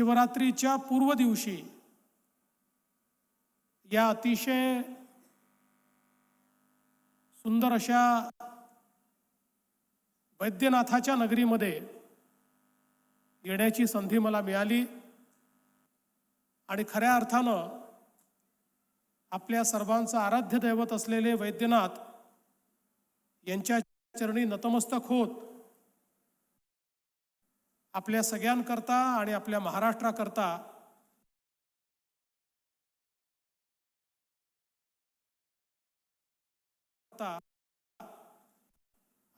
शिवरात्रीच्या पूर्व दिवशी या अतिशय सुंदर अशा वैद्यनाथाच्या नगरीमध्ये येण्याची संधी मला मिळाली. आणि खऱ्या अर्थानं आपल्या सर्वांचं आराध्य दैवत असलेले वैद्यनाथ यांच्या चरणी नतमस्तक होत आपल्या सगळ्यांकरता आणि आपल्या महाराष्ट्राकरता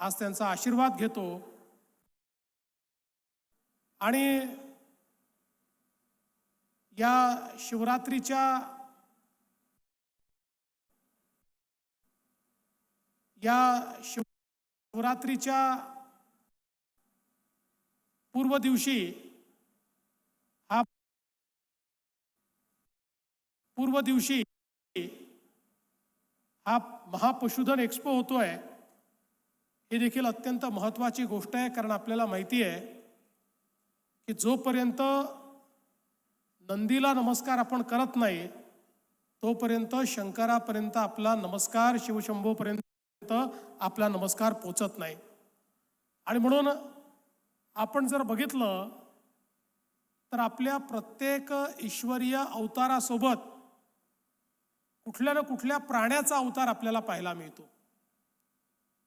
आज त्यांचा आशीर्वाद घेतो. आणि या शिवरात्रीच्या या शिवरात्रीच्या पूर्व दिवशी हा पूर्व दिवशी हा महापशुधन एक्सपो होतोय. ही देखील अत्यंत महत्त्वाची गोष्ट आहे कारण आपल्याला माहिती आहे की जोपर्यंत नंदीला नमस्कार आपण करत नाही तोपर्यंत शंकरापर्यंत आपला नमस्कार शिवशंभूपर्यंत आपला नमस्कार पोचत नाही. आणि म्हणून आपण जर बघितलं तर आपल्या प्रत्येक ईश्वरीय अवतारासोबत कुठल्या ना कुठल्या प्राण्याचा अवतार आपल्याला पाहायला मिळतो.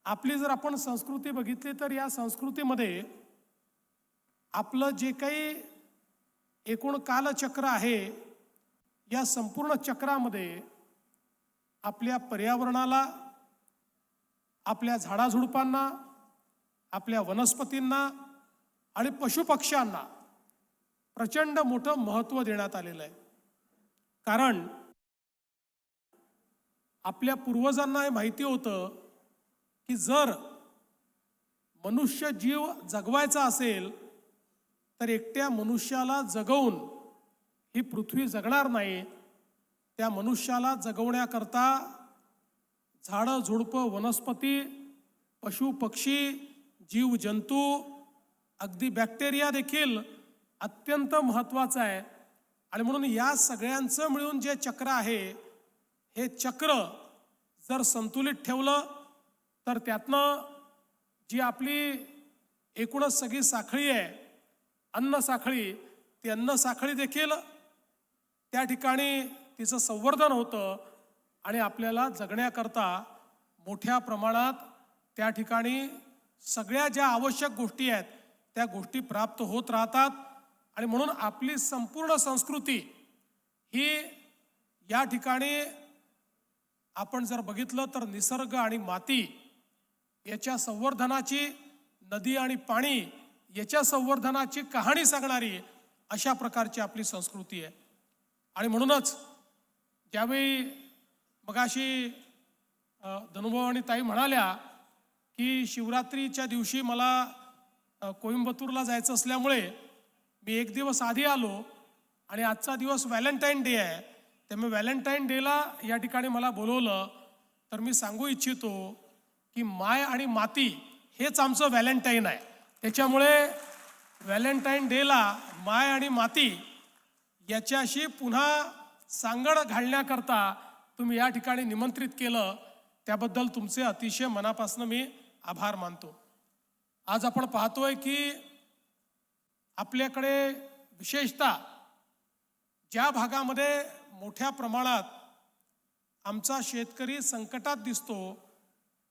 आपली जर आपण संस्कृती बघितली तर या संस्कृतीमध्ये आपलं जे काही एकूण कालचक्र आहे या संपूर्ण चक्रामध्ये आपल्या पर्यावरणाला आपल्या झाडाझुडपांना आपल्या वनस्पतींना आणि पशुपक्ष्यांना प्रचंड मोठं महत्त्व देण्यात आलेलं आहे. कारण आपल्या पूर्वजांना हे माहिती होतं की जर मनुष्य जीव जगवायचा असेल तर एकट्या मनुष्याला जगवून ही पृथ्वी जगणार नाही. त्या मनुष्याला जगवण्याकरता झाडं झुडपं वनस्पती पशु पक्षी जीव जंतू अगदी बॅक्टेरिया देखील अत्यंत महत्त्वाचं आहे. आणि म्हणून या सगळ्यांचं मिळून जे चक्र आहे हे चक्र जर संतुलित ठेवलं तर त्यातनं जी आपली एकूणच सगळी साखळी आहे अन्न साखळी ती अन्न साखळी देखील त्या ठिकाणी तिचं संवर्धन होतं आणि आपल्याला जगण्याकरता मोठ्या प्रमाणात त्या ठिकाणी सगळ्या ज्या आवश्यक गोष्टी आहेत त्या गोष्टी प्राप्त होत राहतात. आणि म्हणून आपली संपूर्ण संस्कृती ही या ठिकाणी आपण जर बघितलं तर निसर्ग आणि माती याच्या संवर्धनाची नदी आणि पाणी याच्या संवर्धनाची कहाणी सांगणारी अशा प्रकारची आपली संस्कृती आहे. आणि म्हणूनच ज्यावेळी मगाशी अ, धनुभाऊ आणि ताई म्हणाल्या की शिवरात्रीच्या दिवशी मला अ, कोइंबतूरला जायचं असल्यामुळे मी एक दिवस आधी आलो आणि आजचा दिवस व्हॅलेंटाईन डे आहे. त्यामुळे व्हॅलेंटाईन डेला या ठिकाणी मला बोलवलं. तर मी सांगू इच्छितो की माय आणि माती हेच आमचं व्हॅलेंटाईन आहे. त्याच्यामुळे व्हॅलेंटाईन डेला माय आणि माती याच्याशी पुन्हा सांगड घालण्याकरता तुम्ही या ठिकाणी निमंत्रित केलं. त्याबद्दल तुमचे अतिशय मनापासून मी आभार मानतो. आज आपण पाहतोय की आपल्याकडे विशेषतः ज्या भागामध्ये मोठ्या प्रमाणात आमचा शेतकरी संकटात दिसतो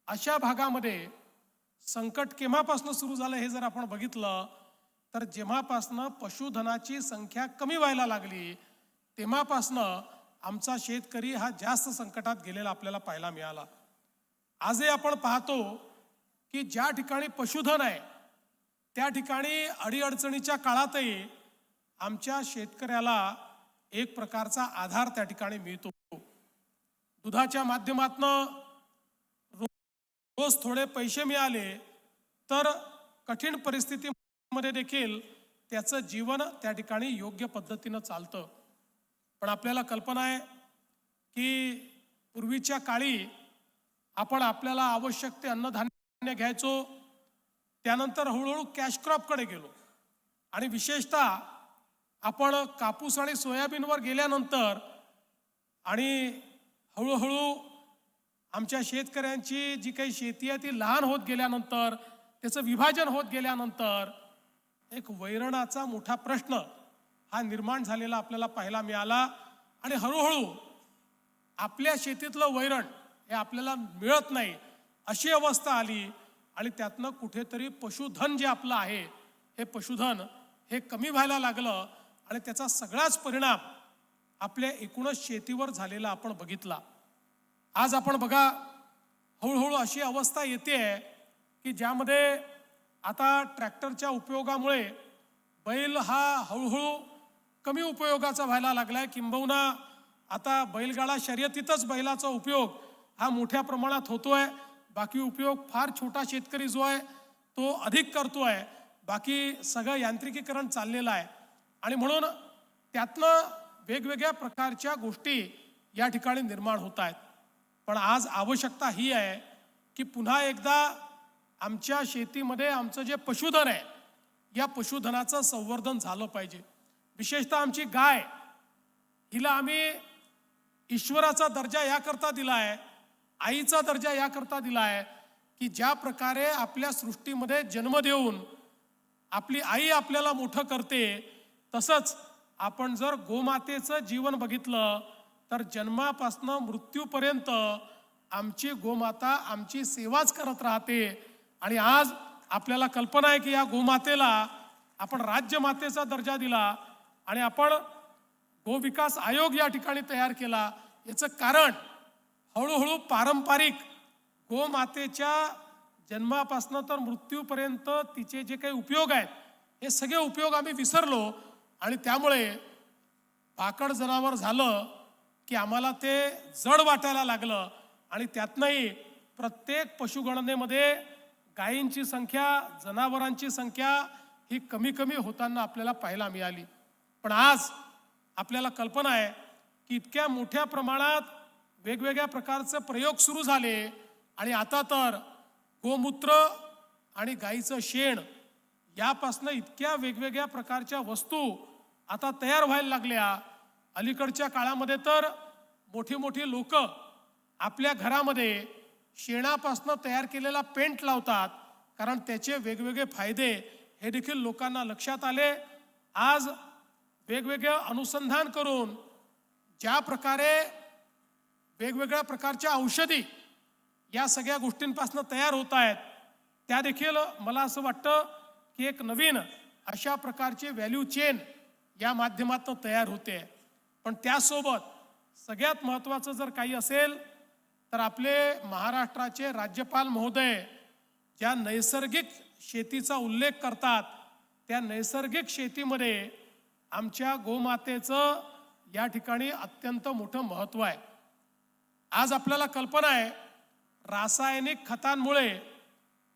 अशा भागामध्ये संकट केव्हापासून सुरू झालं हे जर आपण बघितलं तर जेव्हापासनं पशुधनाची संख्या कमी व्हायला लागली तेव्हापासनं आमचा शेतकरी हा जास्त संकटात गेलेला आपल्याला पाहायला मिळाला. आजही आपण पाहतो की ज्या ठिकाणी पशुधन आहे त्या ठिकाणी अडीअडचणीच्या काळातही आमच्या शेतकऱ्याला एक प्रकारचा आधार त्या ठिकाणी मिळतो. दुधाच्या माध्यमातनं रोज थोडे पैसे मिळाले तर कठीण परिस्थितीमध्ये देखील त्याचं जीवन त्या ठिकाणी योग्य पद्धतीनं चालतं. पण आपल्याला कल्पना आहे की पूर्वीच्या काळी आपण आपल्याला आवश्यक ते अन्नधान्य घ्यायचो. त्यानंतर हळूहळू कॅश क्रॉपकडे गेलो. आणि विशेषतः आपण कापूस आणि सोयाबीनवर गेल्यानंतर आणि हळूहळू आमच्या शेतकऱ्यांची जी काही शेती आहे ती लहान होत गेल्यानंतर त्याचं विभाजन होत गेल्यानंतर एक वैरणाचा मोठा प्रश्न हा निर्माण झालेला आपल्याला पाहायला मिळाला. आणि हळूहळू आपल्या शेतीतलं वैरण हे आपल्याला मिळत नाही. अशी अवस्था आली आणि त्यातनं कुठेतरी पशुधन जे आपलं आहे हे पशुधन हे कमी व्हायला लागलं आणि त्याचा सगळाच परिणाम आपल्या एकूणच शेतीवर झालेला आपण बघितला. आज आपण बघा हळूहळू अशी अवस्था येते की ज्यामध्ये आता ट्रॅक्टरच्या उपयोगामुळे बैल हा हळूहळू कमी उपयोगाचा व्हायला लागलाय. किंबहुना आता बैलगाडा शर्यतीतच बैलाचा उपयोग हा मोठ्या प्रमाणात होतो आहे बाकी उपयोग फार छोटा शेतकरी जो आहे तो अधिक करतो आहे. बाकी सगळं यांत्रिकीकरण चाललेलं आहे. आणि म्हणून त्यातनं वेगवेगळ्या प्रकारच्या गोष्टी या ठिकाणी निर्माण होत आहेत. पण आज आवश्यकता ही आहे की पुन्हा एकदा आमच्या शेतीमध्ये आमचं जे पशुधन आहे या पशुधनाचं संवर्धन झालं पाहिजे. विशेषतः आमची गाय हिला आम्ही ईश्वराचा दर्जा याकरता दिला आहे. आईचा दर्जा याकरता दिला आहे की ज्या प्रकारे आपल्या सृष्टीमध्ये जन्म देऊन आपली आई आपल्याला मोठं करते तसंच आपण जर गोमातेचं जीवन बघितलं तर जन्मापासनं मृत्यूपर्यंत आमची गोमाता आमची सेवाच करत राहते. आणि आज आपल्याला कल्पना आहे की या गोमातेला आपण राज्यमातेचा दर्जा दिला आणि आपण गोविकास आयोग या ठिकाणी तयार केला. याचं कारण हळूहळू पारंपरिक गोमातेच्या जन्मापासनं तर मृत्यूपर्यंत तिचे जे काही उपयोग आहेत हे सगळे उपयोग आम्ही विसरलो. आणि त्यामुळे पाकड जनावर झालं की आम्हाला ते जड वाटायला लागलं. आणि त्यातनंही प्रत्येक पशुगणनेमध्ये गायींची संख्या जनावरांची संख्या ही कमी कमी होताना आपल्याला पाहायला मिळाली. पण आज आपल्याला कल्पना आहे की इतक्या मोठ्या प्रमाणात वेगवेगळ्या प्रकारचे प्रयोग सुरू झाले. आणि आता तर गोमूत्र आणि गाईचं शेण यापासनं इतक्या वेगवेगळ्या प्रकारच्या वस्तू आता तयार व्हायला लागल्या. अलीकडच्या काळामध्ये तर मोठी मोठी लोक आपल्या घरामध्ये शेणापासनं तयार केलेला पेंट लावतात. कारण त्याचे वेगवेगळे फायदे हे देखील लोकांना लक्षात आले. आज वेगवेगळं अनुसंधान करून ज्या प्रकारे वेगवेगळ्या प्रकारच्या औषधी या सगळ्या गोष्टींपासून तयार होत आहेत. त्या देखील मला असं वाटतं की एक नवीन अशा प्रकारची व्हॅल्यू चेन या माध्यमातून तयार होते. पण त्यासोबत सगळ्यात महत्त्वाचं जर काही असेल तर आपले महाराष्ट्राचे राज्यपाल महोदय ज्या नैसर्गिक शेतीचा उल्लेख करतात त्या नैसर्गिक शेतीमध्ये आमच्या गोमातेचं या ठिकाणी अत्यंत मोठं महत्त्व आहे. आज आपल्याला कल्पना आहे रासायनिक खतांमुळे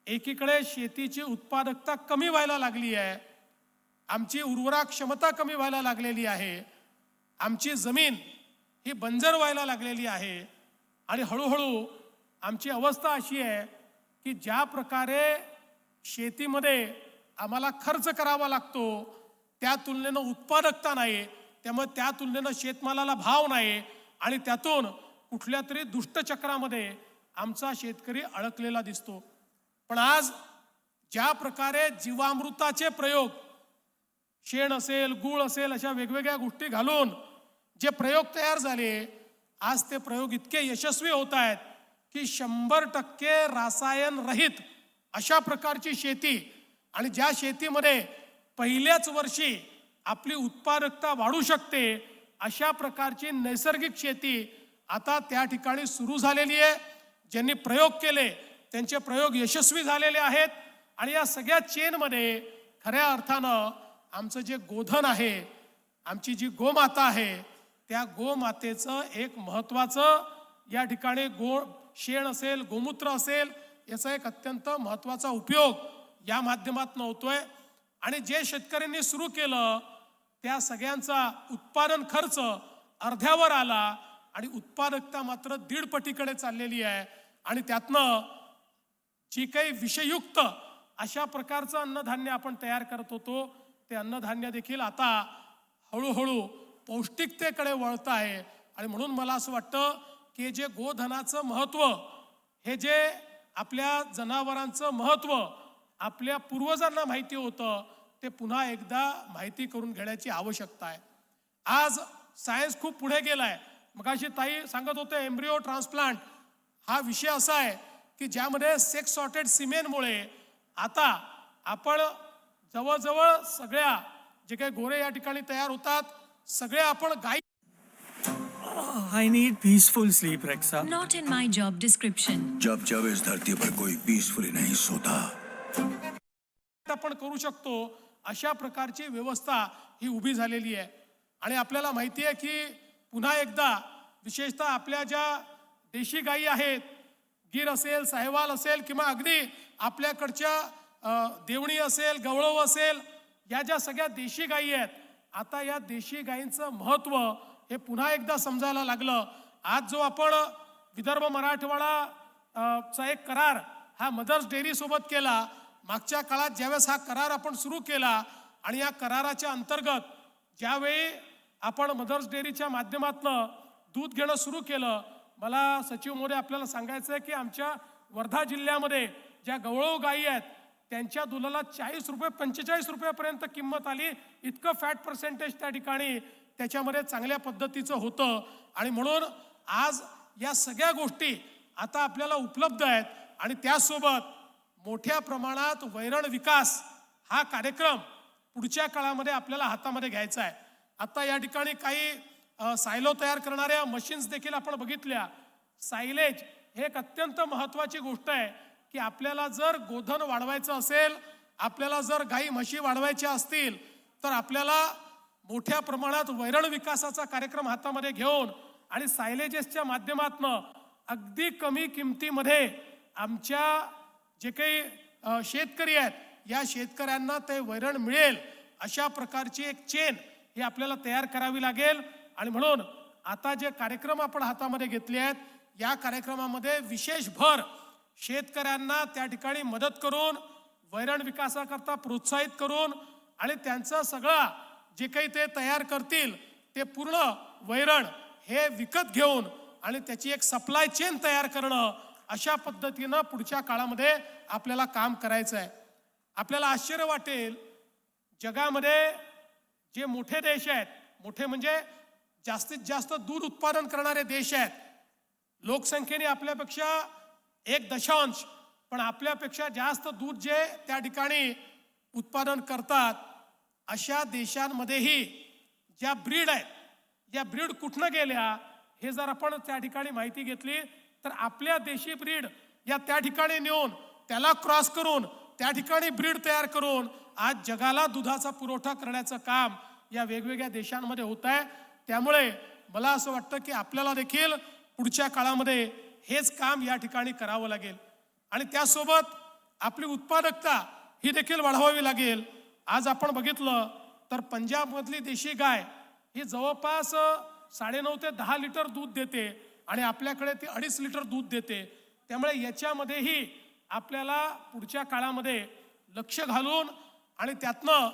एकीकडे शेतीची उत्पादकता कमी व्हायला लागली आहे आमची उर्वरा क्षमता कमी व्हायला लागलेली आहे आमची जमीन ही बंजर व्हायला लागलेली आहे आणि हळूहळू आमची अवस्था अशी आहे की ज्या प्रकारे शेतीमध्ये आम्हाला खर्च करावा लागतो त्या तुलनेनं उत्पादकता नाही त्यामुळे त्या तुलनेनं शेतमालाला भाव नाही आणि त्यातून कुठल्या तरी दुष्टचक्रामध्ये आमचा शेतकरी अडकलेला दिसतो. पण आज ज्या प्रकारे जीवामृताचे प्रयोग शेण असेल गूळ असेल अशा वेगवेगळ्या गोष्टी घालून जे प्रयोग तयार झाले आज ते प्रयोग इतके यशस्वी होत आहेत की शंभर टक्के रासायन रहित अशा प्रकारची शेती आणि ज्या शेतीमध्ये पहिल्याच वर्षी आपली उत्पादकता वाढू शकते अशा प्रकारची नैसर्गिक शेती आता त्या ठिकाणी सुरू झालेली आहे. ज्यांनी प्रयोग केले त्यांचे प्रयोग यशस्वी झालेले आहेत. आणि या सगळ्या चेनमध्ये खऱ्या अर्थानं आमचं जे गोधन आहे आमची जी गोमाता आहे त्या गोमातेचं एक महत्त्वाचं या ठिकाणी गो शेण असेल गोमूत्र असेल याचा एक अत्यंत महत्त्वाचा उपयोग या माध्यमातून होतोय आणि जे शेतकऱ्यांनी सुरू केलं त्या सगळ्यांचा उत्पादन खर्च अर्ध्यावर आला. आणि उत्पादकता मात्र दीड पटीकडे चाललेली आहे. आणि त्यातनं जी काही विषयुक्त अशा प्रकारचं अन्नधान्य आपण तयार करत होतो ते अन्नधान्य देखील आता हळूहळू पौष्टिकतेकडे वळत आहे. आणि म्हणून मला असं वाटतं की जे गोधनाचं महत्त्व हे जे आपल्या जनावरांचं महत्त्व आपल्या पूर्वजांना माहिती होतं ते पुन्हा एकदा माहिती करून घेण्याची आवश्यकता आहे. आज सायन्स खूप पुढे गेलाय मगाशी ताई सांगत होते एम्ब्रिओ ट्रान्सप्लांट हा विषय असा आहे की ज्यामध्ये सेक्स सॉर्टेड सिमेनमुळे आता आपण जवळजवळ सगळ्या जे काही गोरे या ठिकाणी तयार होतात सगळे आपण गाई I need peaceful sleep, Rexa. Not in my job description. जब जब इस धरती पर कोई पीसफुली नहीं सोता आपण करू शकतो अशा प्रकारची व्यवस्था ही उभी झालेली आहे आणि आपल्याला माहिती आहे की पुन्हा एकदा विशेषतः आपल्या ज्या देशी गायी आहेत गीर असेल साहेवाल असेल किंवा अगदी आपल्याकडच्या देवणी असेल गवळव असेल या ज्या सगळ्या देशी गायी आहेत आता या देशी गायींचं महत्त्व हे पुन्हा एकदा समजायला लागलं. आज जो आपण विदर्भ मराठवाडा चा एक करार हा मदर्स डेअरीसोबत केला मागच्या काळात ज्यावेळेस हा करार आपण सुरू केला आणि या कराराच्या अंतर्गत ज्यावेळी आपण मदर्स डेअरीच्या माध्यमातनं दूध घेणं सुरू केलं. मला सचिव मोरे आपल्याला सांगायचं आहे की आमच्या वर्धा जिल्ह्यामध्ये ज्या गवळव गायी आहेत त्यांच्या दुधाला चाळीस रुपये पंचेचाळीस रुपयापर्यंत किंमत आली. इतकं फॅट पर्सेंटेज त्या ठिकाणी त्याच्यामध्ये चांगल्या पद्धतीचं होतं. आणि म्हणून आज या सगळ्या गोष्टी आता आपल्याला उपलब्ध आहेत. आणि त्यासोबत मोठ्या प्रमाणात वैरण विकास हा कार्यक्रम पुढच्या काळामध्ये आपल्याला हातामध्ये घ्यायचा आहे. आता या ठिकाणी काही सायलो तयार करणाऱ्या मशीन्स देखील आपण बघितल्या. सायलेज हे एक अत्यंत महत्त्वाची गोष्ट आहे की आपल्याला जर गोधन वाढवायचं असेल आपल्याला जर गाई म्हशी वाढवायच्या असतील तर आपल्याला मोठ्या प्रमाणात वैरण विकासाचा कार्यक्रम हातामध्ये घेऊन आणि सायलेजेसच्या माध्यमातनं अगदी कमी किमतीमध्ये आमच्या जे काही शेतकरी आहेत या शेतकऱ्यांना ते वैरण मिळेल अशा प्रकारची एक चेन ही आपल्याला तयार करावी लागेल. आणि म्हणून आता जे कार्यक्रम आपण हातामध्ये घेतले आहेत या कार्यक्रमामध्ये विशेष भर शेतकऱ्यांना त्या ठिकाणी मदत करून वैरण विकासाकरता प्रोत्साहित करून आणि त्यांचं सगळा जे काही ते तयार करतील ते पूर्ण वैरण हे विकत घेऊन आणि त्याची एक सप्लाय चेन तयार करणं अशा पद्धतीनं पुढच्या काळामध्ये आपल्याला काम करायचं आहे आपल्याला आश्चर्य वाटेल जगामध्ये जे मोठे देश आहेत मोठे म्हणजे जास्तीत जास्त दूध उत्पादन करणारे देश आहेत. लोकसंख्येने आपल्यापेक्षा एक दशांश पण आपल्यापेक्षा जास्त दूध जे त्या ठिकाणी उत्पादन करतात अशा देशांमध्येही ज्या ब्रीड आहेत या ब्रीड कुठनं गेल्या हे जर आपण त्या ठिकाणी माहिती घेतली तर आपल्या देशी ब्रीड या त्या ठिकाणी नेऊन त्याला क्रॉस करून त्या ठिकाणी ब्रीड तयार करून आज जगाला दुधाचा पुरवठा करण्याचं काम या वेगवेगळ्या देशांमध्ये होत आहे. त्यामुळे मला असं वाटतं की आपल्याला देखील पुढच्या काळामध्ये हेच काम या ठिकाणी करावं लागेल. आणि त्यासोबत आपली उत्पादकता ही देखील वाढवावी लागेल. आज आपण बघितलं तर पंजाबमधली देशी गाय ही जवळपास साडेनऊ ते दहा लिटर दूध देते आणि आपल्याकडे ती अडीच लिटर दूध देते. त्यामुळे याच्यामध्येही आपल्याला पुढच्या काळामध्ये लक्ष घालून आणि त्यातनं